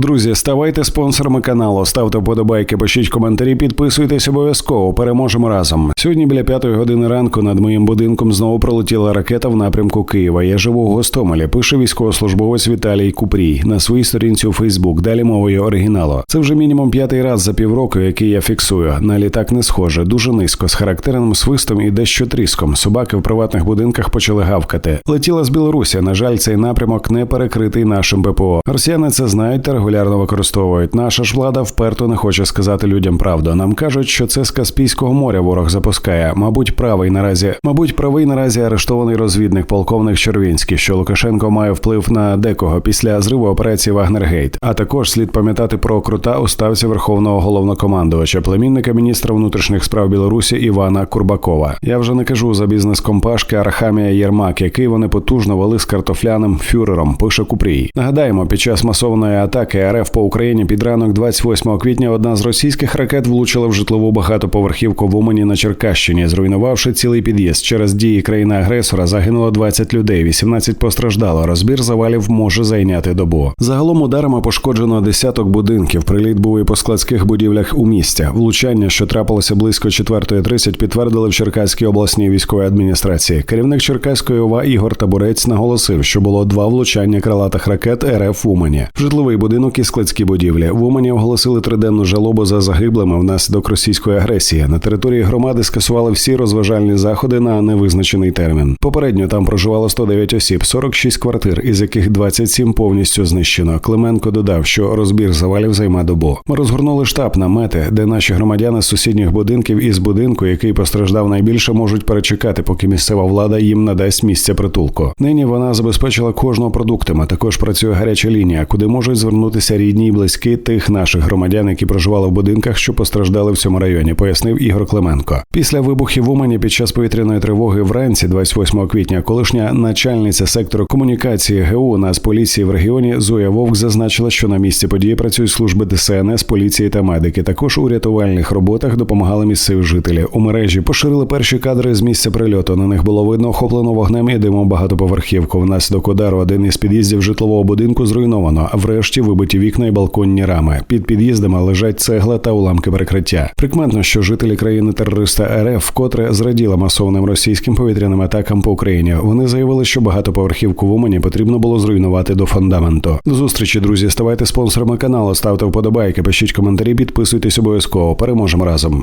Друзі, ставайте спонсорами каналу, ставте вподобайки, пишіть коментарі, підписуйтесь обов'язково. Переможемо разом. Сьогодні біля п'ятої години ранку над моїм будинком знову пролетіла ракета в напрямку Києва. Я живу в Гостомелі. Пише військовослужбовець Віталій Купрій на своїй сторінці у Фейсбук. Далі мовою оригіналу. Це вже мінімум п'ятий раз за півроку, який я фіксую. На літак не схоже, дуже низько, з характерним свистом і дещо тріском. Собаки в приватних будинках почали гавкати. Летіла з Білорусі. На жаль, цей напрямок не перекритий нашим ППО. Росіяни це знають та регулярно використовують. Наша ж влада вперто не хоче сказати людям правду. Нам кажуть, що це з Каспійського моря ворог запускає. Мабуть, правий наразі, мабуть, правий наразі арештований розвідник полковник Червінський, що Лукашенко має вплив на декого після зриву операції Вагнергейт. А також слід пам'ятати про крута уставця верховного головнокомандувача, племінника міністра внутрішніх справ Білорусі Івана Курбакова. Я вже не кажу за бізнес компашки Архамія Єрмак, який вони потужно вели з картофляним фюрером. Пише Купрій. Нагадаємо, під час масованої атаки РФ по Україні під ранок 28 квітня одна з російських ракет влучила в житлову багатоповерхівку в Умані на Черкащині, зруйнувавши цілий під'їзд. Через дії країни-агресора загинуло 20 людей, 18 постраждало. Розбір завалів може зайняти добу. Загалом ударами пошкоджено десяток будинків. Приліт був і по складських будівлях у місті. Влучання, що трапилося близько 4.30, підтвердили в Черкаській обласній військовій адміністрації. Керівник Черкаської ОВА Ігор Табурець наголосив, що було два влучання крилатих ракет РФ Умані. В житловий будинок і складські будівлі. В Умані оголосили триденну жалобу за загиблими внаслідок російської агресії. На території громади скасували всі розважальні заходи на невизначений термін. Попередньо там проживало 109 осіб, 46 квартир, із яких 27 повністю знищено. Клименко додав, що розбір завалів займе добу. Ми розгорнули штаб намети, де наші громадяни з сусідніх будинків із будинку, який постраждав найбільше, можуть перечекати, поки місцева влада їм надасть місце притулку. Нині вона забезпечила кожного продуктами. Також працює гаряча лінія, куди можуть звернутися рідні і близькі тих наших громадян, які проживали в будинках, що постраждали в цьому районі, пояснив Ігор Клименко. Після вибухів Умані під час повітряної тривоги вранці, 28 квітня, колишня начальниця сектору комунікації ГУ Нацполіції в регіоні Зоя Вовк зазначила, що на місці події працюють служби ДСНС, поліції та медики. Також у рятувальних роботах допомагали місцеві жителі. У мережі поширили перші кадри з місця прильоту. На них було видно охоплено вогнем і димом багатоповерхівку. Внаслідок удару один із під'їздів житлового будинку зруйновано. Врешті вибиті вікна і балконні рами. Під під'їздами лежать цегла та уламки перекриття. Прикметно, що жителі країни терориста РФ вкотре зраділи масовним російським повітряним атакам по Україні. Вони заявили, що багатоповерхівку в Умані потрібно було зруйнувати до фундаменту. До зустрічі, друзі. Ставайте спонсорами каналу, ставте вподобайки, пишіть коментарі, підписуйтесь обов'язково. Переможемо разом.